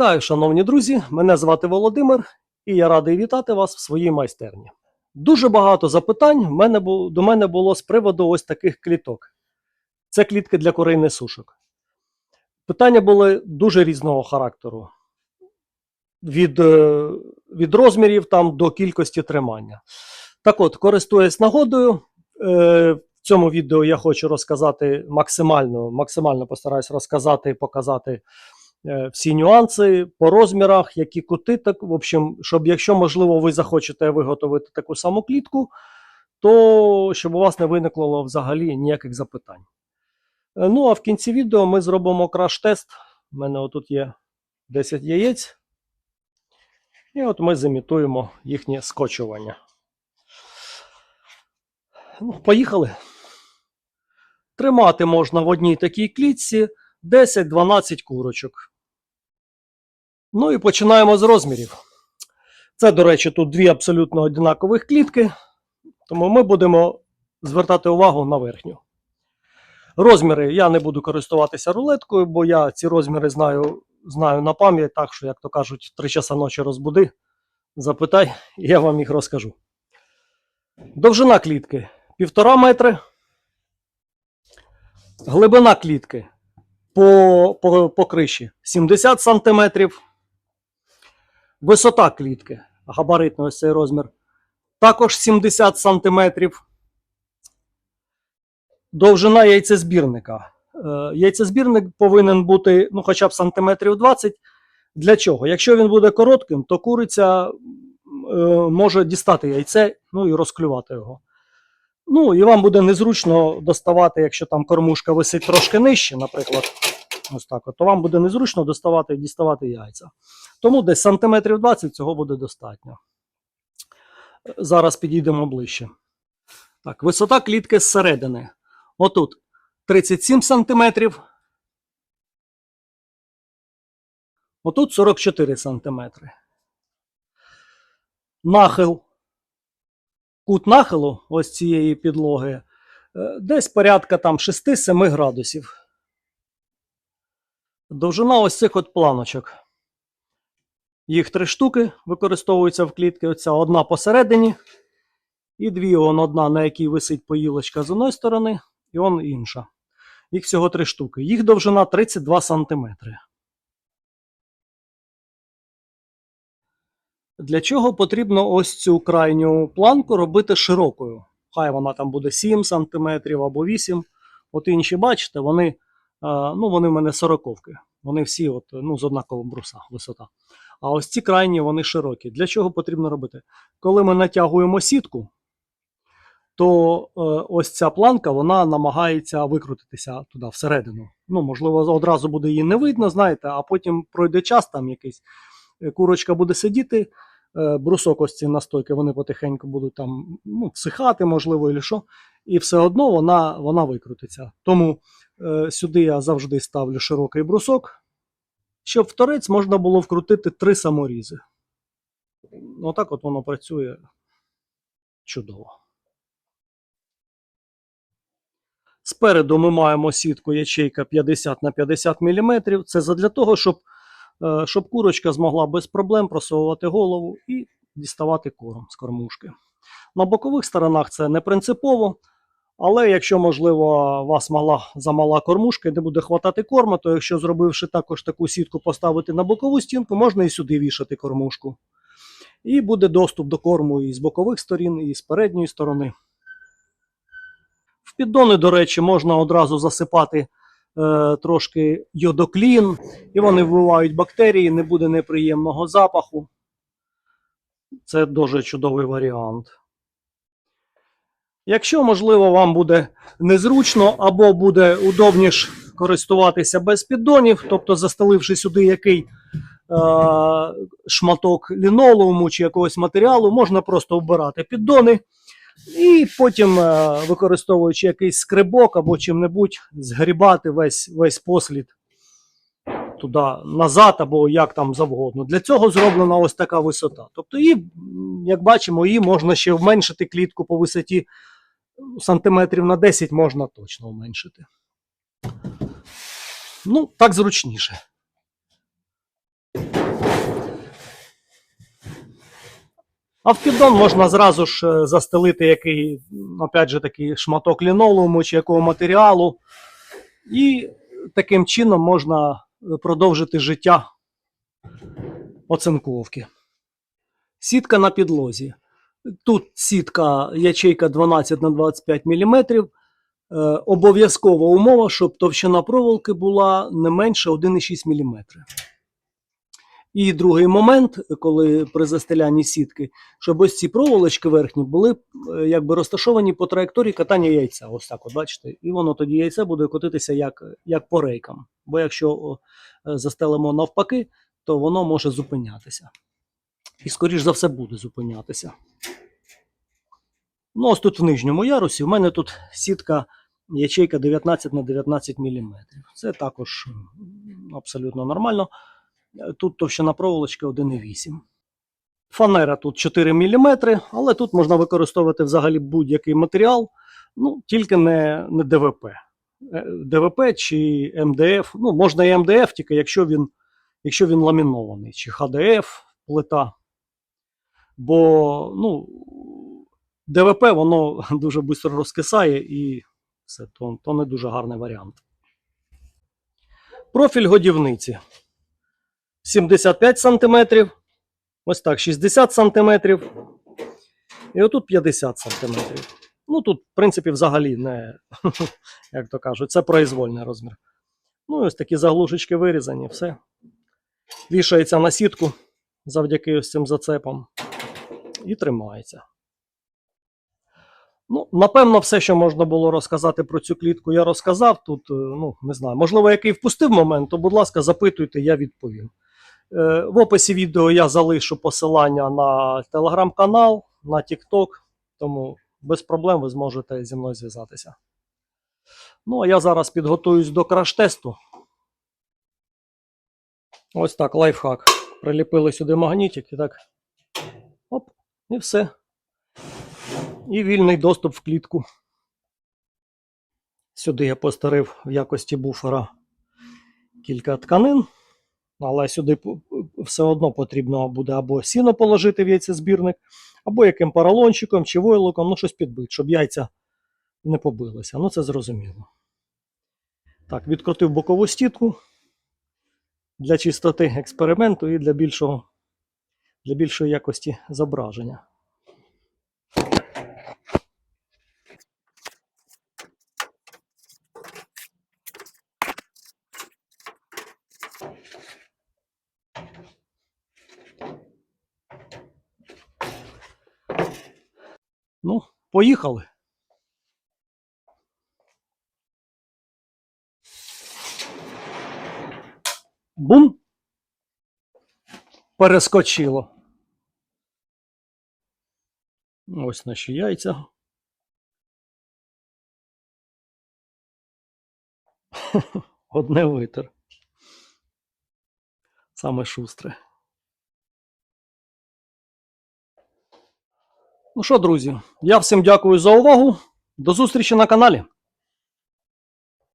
Вітаю, шановні друзі! Мене звати Володимир, і я радий вітати вас в своїй майстерні. Дуже багато запитань в мене до мене було з приводу ось таких кліток. Це клітки для курей несушок. Питання були дуже різного характеру. Від, е, від розмірів там до кількості тримання. Так от, користуясь нагодою, е, в цьому відео я хочу розказати максимально, максимально постараюсь розказати і показати всі нюанси по розмірах, які кути, так, в общем, щоб якщо можливо ви захочете виготовити таку саму клітку, то щоб у вас не виникло взагалі ніяких запитань. Е, Ну, а в кінці відео ми зробимо краш-тест. У мене отут є 10 яєць. І от ми зімітуємо їхнє скочування. Ну, поїхали. Тримати можна в одній такій клітці 10-12 курочок. Ну і починаємо з розмірів. Це, до речі, тут дві абсолютно однакових клітки, тому ми будемо звертати увагу на верхню. Розміри я не буду користуватися рулеткою, бо я ці розміри знаю, знаю на пам'ять, так що, як то кажуть, 3 часа ночі розбуди, запитай, і я вам їх розкажу. Довжина клітки 1,5 метри. Глибина клітки по, по, по криші 70 см. Висота клітки, габаритний ось цей розмір, також 70 см. Довжина яйцезбірника. Е, Яйцезбірник повинен бути ну, хоча б сантиметрів 20. Для чого? Якщо він буде коротким, то куриця е, може дістати яйце ну, і розклювати його. Ну, і вам буде незручно доставати, якщо там кормушка висить трошки нижче, наприклад, ось так, от, то вам буде незручно доставати і діставати яйця. Тому десь сантиметрів 20 цього буде достатньо. Зараз підійдемо ближче. Так, висота клітки зсередини. Отут 37 сантиметрів. Отут 44 сантиметри. Нахил. Кут нахилу ось цієї підлоги е, десь порядка там 6-7 градусів. Довжина ось цих от планочок. Їх три штуки використовуються в клітки. Оця одна посередині, і дві он одна, на якій висить поїлочка з одної сторони, і он інша. Їх всього три штуки. Їх довжина 32 см. Для чого потрібно ось цю крайню планку робити широкою? Хай вона там буде 7 см або 8 От інші, бачите, вони, ну, вони в мене сороковки. Вони всі от, ну, з однакового бруса висота. А ось ці крайні вони широкі. Для чого потрібно робити? Коли ми натягуємо сітку, то е, ось ця планка вона намагається викрутитися туди всередину. Ну, можливо, одразу буде її не видно, знаєте, а потім пройде час там якийсь. е, Курочка буде сидіти, е, брусок ось ці настойки, вони потихеньку будуть там ну, всихати, можливо, і що. І все одно вона, вона викрутиться. Тому е, сюди я завжди ставлю широкий брусок, щоб в торець можна було вкрутити три саморізи. Отак от воно працює чудово. Спереду ми маємо сітку ячейка 50 на 50 мм. Це задля того, щоб, е, щоб курочка змогла без проблем просовувати голову і діставати корм з кормушки. На бокових сторонах це не принципово, але якщо, можливо, вас мала, замала кормушка і не буде хватати корму, то якщо зробивши також таку сітку поставити на бокову стінку, можна і сюди вішати кормушку. І буде доступ до корму і з бокових сторін, і з передньої сторони. В піддони, до речі, можна одразу засипати е, трошки йодоклін, і вони вбивають бактерії, не буде неприємного запаху. Це дуже чудовий варіант. Якщо, можливо, вам буде незручно або буде удобніше користуватися без піддонів, тобто застеливши сюди який е, шматок лінолеуму чи якогось матеріалу, можна просто вбирати піддони. І потім, е, використовуючи якийсь скрибок або чим-небудь, згрібати весь, весь послід туди назад, або як там завгодно. Для цього зроблена ось така висота. Тобто, її, як бачимо, її можна ще вменшити клітку по висоті сантиметрів на 10 можна точно уменшити. Ну, так зручніше. А в піддон можна зразу ж е, застелити який, опять же, такий шматок лінолеуму чи якого матеріалу. І таким чином можна продовжити життя оцинковки. Сітка на підлозі. Тут сітка ячейка 12 на 25 мм. Е, обов'язкова умова, щоб товщина проволоки була не менше 1,6 мм. І другий момент, коли при застелянні сітки, щоб ось ці проволочки верхні були е, якби розташовані по траєкторії катання яйця. Ось так, от бачите, і воно тоді яйце буде котитися як, як по рейкам. Бо якщо е, застелимо навпаки, то воно може зупинятися. І, скоріш за все, буде зупинятися. Ну, ось тут в нижньому ярусі. У мене тут сітка ячейка 19 на 19 мм. Це також абсолютно нормально. Тут товщина проволочки 1,8. Фанера тут 4 мм, але тут можна використовувати взагалі будь-який матеріал, ну, тільки не, не ДВП. Е, ДВП чи МДФ. Ну, можна і МДФ, тільки якщо він, якщо він ламінований, чи ХДФ плита. Бо ну, ДВП воно дуже швидко розкисає і все, то, то не дуже гарний варіант. Профіль годівниці 75 см. Ось так, 60 см. І отут 50 см. Ну тут, в принципі, взагалі не, як то кажуть, це произвольний розмір. Ну, і ось такі заглушечки вирізані, все. Вішається на сітку завдяки ось цим зацепам. І тримається. Ну, напевно, все, що можна було розказати про цю клітку, я розказав. Тут, е, ну, не знаю, можливо, який впустив момент, то, будь ласка, запитуйте, я відповім. Е, В описі відео я залишу посилання на телеграм-канал, на TikTok, тому без проблем ви зможете зі мною зв'язатися. Ну, а я зараз підготуюсь до краш-тесту. Ось так, лайфхак. Приліпили сюди магнітик і так. І все. І вільний доступ в клітку. Сюди я постарив в якості буфера кілька тканин, але сюди все одно потрібно буде або сіно положити в яйцезбірник, або яким поролончиком чи войлоком, ну щось підбити, щоб яйця не побилися. Ну це зрозуміло. Так, відкрутив бокову стітку для чистоти експерименту і для більшого, для більшої якості зображення. Ну, поїхали. Бум. Перескочило. Ось наші яйця. Одне витер. Саме шустре. Ну що, друзі, я всім дякую за увагу. До зустрічі на каналі.